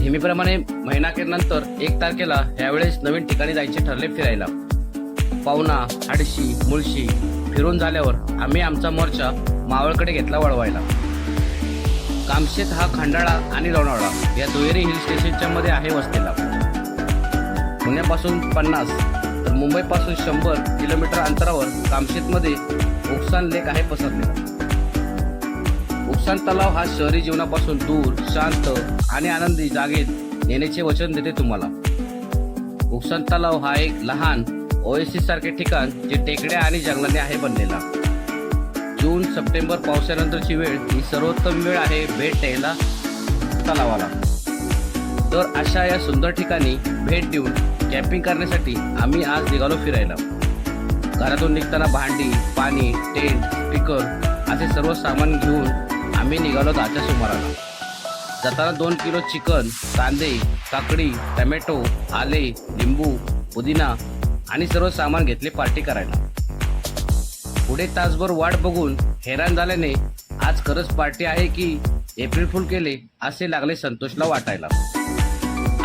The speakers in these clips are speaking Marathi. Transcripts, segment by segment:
नेहमीप्रमाणे महिनाखेरनंतर एक तारखेला ह्यावेळेस नवीन ठिकाणी जायचे ठरले फिरायला. पावना हाडशी मुळशी फिरून झाल्यावर आम्ही आमचा मोर्चा मावळकडे घेतला वळवायला. कामशेत हा खंडाळा आणि लोणावळा या दुहेरी हिल स्टेशनच्या मध्ये आहे वस्तीला पुण्यापासून पन्नास तर मुंबईपासून शंभर किलोमीटर अंतरावर कामशेतमध्ये उकसान लेक आहे पसरलेला. उकसान तलाव हा शहरी जीवनापासून दूर शांत आणि आनंदी जागेत नेण्याचे वचन देते तुम्हाला. उकसान तलाव हा एक लहान ओएसी सारखे ठिकाण जे टेकड्या आणि जंगलाने आहे बनलेला. जून सप्टेंबर पावसानंतरची वेळ ही सर्वोत्तम वेळ आहे भेट द्यायला तलावाला. तर अशा या सुंदर ठिकाणी भेट देऊन कॅम्पिंग करण्यासाठी आम्ही आज निघालो फिरायला. घरातून निघताना भांडी पाणी टेंट स्पीकर असे सर्व सामान घेऊन आम्ही निघालो दहाच्या सुमाराला. जाताना दोन किलो चिकन कांदे काकडी टमॅटो आले लिंबू पुदिना आणि सर्व सामान घेतले पार्टी करायला. पुढे तासभर वाट बघून हैराण झाल्याने आज खरंच पार्टी आहे की एप्रिल फुल केले असे लागले संतोषला वाटायला.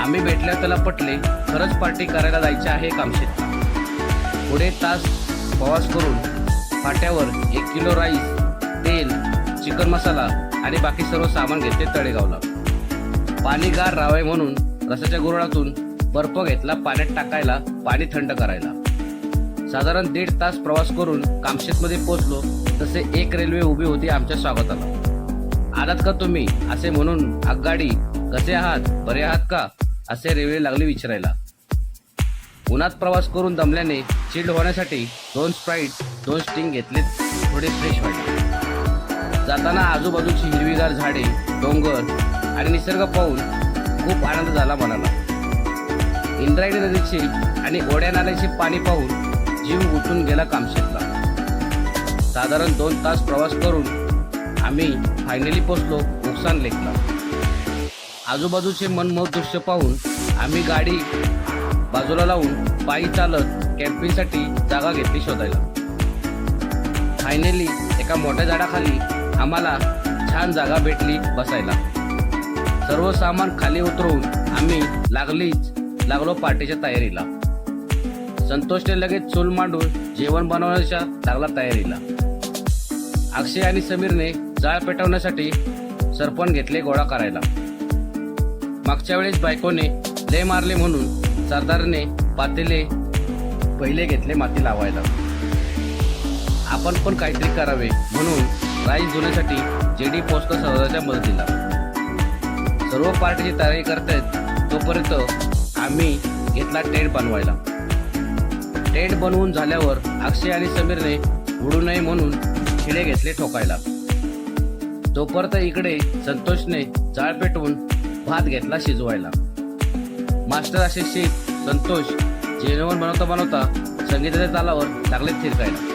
आम्ही भेटल्यावर त्याला पटले खरंच पार्टी करायला जायचे आहे कामशेत. पुढे तास प्रवास करून फाट्यावर एक किलो राईस तेल चिकन मसाला आणि बाकी सर्व सामान घेतले तळेगावला. पाणी गार राहावे म्हणून रसाच्या गुरळातून बर्फ घेतला पाण्यात टाकायला पाणी थंड करायला. साधारण दीड तास प्रवास करून कामशेतमध्ये पोहोचलो तसे एक रेल्वे उभी होती आमच्या स्वागताला. आलात का तुम्ही असे म्हणून आगगाडी कसे आहात बरे आहात का? असे रेल्वे लागले विचारायला. उन्हात प्रवास करून दमल्याने चिल्ड होण्यासाठी दोन स्प्राईट दोन स्टिंग घेतले थोडे फ्रेश वाटले जाताना आजूबाजूची हिरवीगार झाडे डोंगर आणि निसर्ग पाहून खूप आनंद झाला मनाला. इंद्रायणी नदीचे आणि ओढ्या नाल्याचे पाणी पाहून जीव उठून गेला कामशेतला. साधारण दोन तास प्रवास करून आम्ही फायनली पोचलो नुकसान लेकला आजूबाजूचे मनमोहक दृश्य पाहून आम्ही गाडी बाजूला लावून पायी चालत कॅम्पिंगसाठी जागा घेतली शोधायला. फायनली एका मोठ्या झाडाखाली आम्हाला छान जागा भेटली बसायला. सर्व सामान खाली उतरवून आम्ही लागलीच लागलो पार्टीच्या तयारीला. संतोषने लगेच चूल मांडून जेवण बनवण्याच्या लागला तयारीला. अक्षय आणि समीरने जाळ पेटवण्यासाठी सरपण घेतले गोळा करायला. मागच्या वेळेस बायकोने लय मारले म्हणून सरदारने पातेले पहिले घेतले माती लावायला. आपण पण काहीतरी करावे म्हणून राईस धुण्यासाठी जेडी पोस्ट सरदाराच्या मदतीला. सर्व पार्टीची तयारी करतायत तोपर्यंत आम्ही घेतला टेंट बनवायला. टेंट बनवून झाल्यावर अक्षय आणि समीरने उडू नये म्हणून खिळे घेतले ठोकायला. तोपर्यंत इकडे संतोषने जाळ पेटवून भात घेतला शिजवायला. मास्टर असे शेख संतोष जेवण बनवता बनवता संगीताच्या तालावर लागले थिरकायला.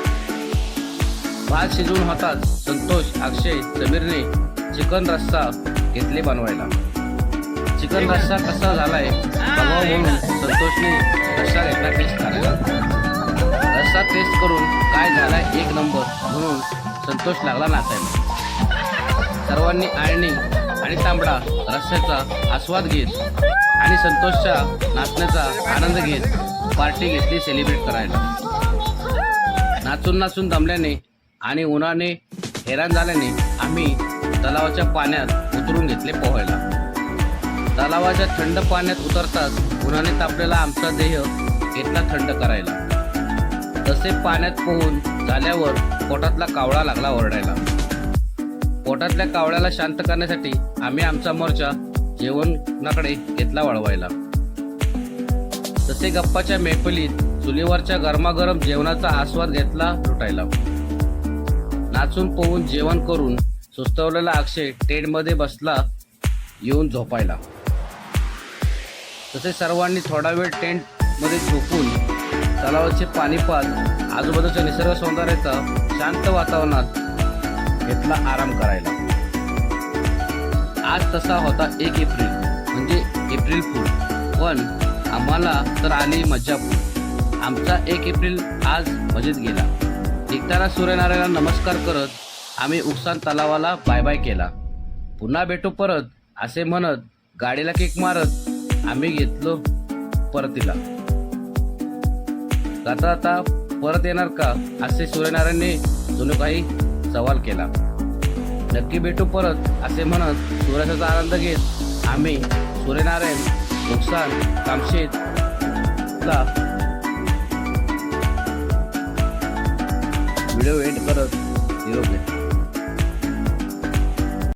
भात शिजवून होताच संतोष अक्षय समीरने चिकन रस्सा घेतले बनवायला. चिकन रस्सा कसा झालाय म्हणून संतोषने रस्सा घेतला टेस्ट करायला. रस्सा टेस्ट करून काय झालाय एक नंबर म्हणून संतोष लागला नाचायला. सर्वांनी आळणी आणि तांबडा रस्स्याचा आस्वाद घेत आणि संतोषच्या नाचण्याचा आनंद घेत पार्टी घेतली सेलिब्रेट करायला. नाचून नाचून दमल्याने आणि उन्हाने हैराण झाल्याने आम्ही तलावाच्या पाण्यात उतरून घेतले पोहायला. तलावाच्या थंड पाण्यात उतरताच उन्हाने तापलेला आमचा देह घेतला थंड करायला. तसे पाण्यात पोहून झाल्यावर पोटातला कावळा लागला ओरडायला. पोटातल्या कावळ्याला शांत करण्यासाठी आम्ही आमचा मोर्चा जेवणाकडे घेतला वळवायला. तसे गप्पाच्या मैफलीत चुलीवरच्या गरमागरम जेवणाचा आस्वाद घेतला लुटायला. नाचून पोहून जेवण करून सुस्तवलेला अक्षय टेंटमध्ये बसला येऊन झोपायला. तसेच सर्वांनी थोडा वेळ टेंटमध्ये झोपून तलावाचे पाणी आजूबाजूच्या निसर्ग सौंदर्याचा शांत वातावरणात घेतला आराम करायला. आज तसा होता एक एप्रिल म्हणजे एप्रिल फूल. पण आम्हाला तर आली मज्जा फूल आमचा एक एप्रिल आज मजेत गेला. निघताना सूर्यनारायणला नमस्कार करत आम्ही उकसान तलावाला बाय बाय केला. पुन्हा भेटू परत असे म्हणत गाडीला किक मारत आम्ही घेतलो परतीला जाता आता परत येणार का असे सूर्यनारायणने जणू काही सवाल केला. नक्की भेटू परत असे म्हणत सूर्याचा आनंद घेत आम्ही सूर्यनारायण नुकसान कामशेतला વીડિયો એડ કરો ઝીરો પ્લે